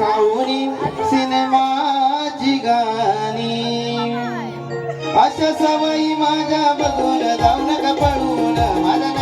खाऊनी cinema गाणी. अशा सवयी माझ्या बघून जाऊ नका पळून. माझ्या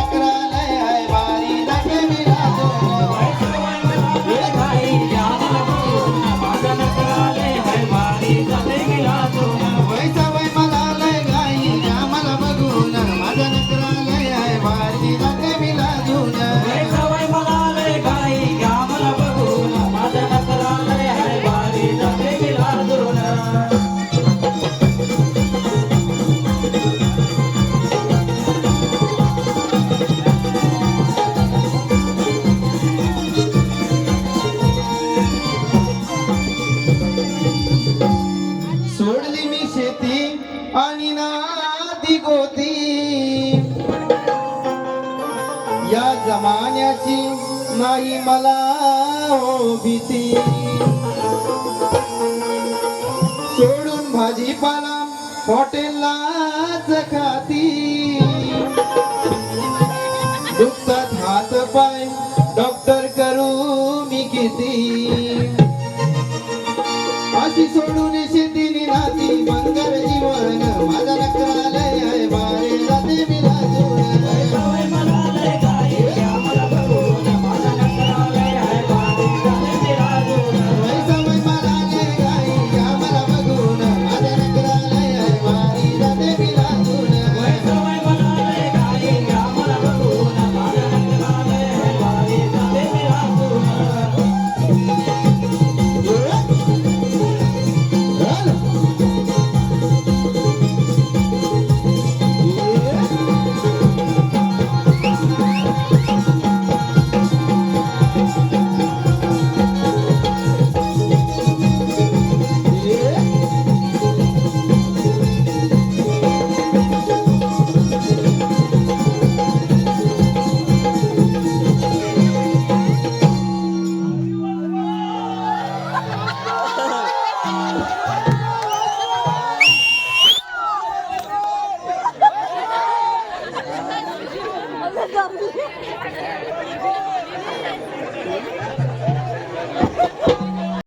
आणि नादी गोती. या जमान्याची नाही मला हो भीती. सोडून भाजीपाला हॉटेललाच खाती. दुखतात हात पाय डॉक्टर करू मी किती?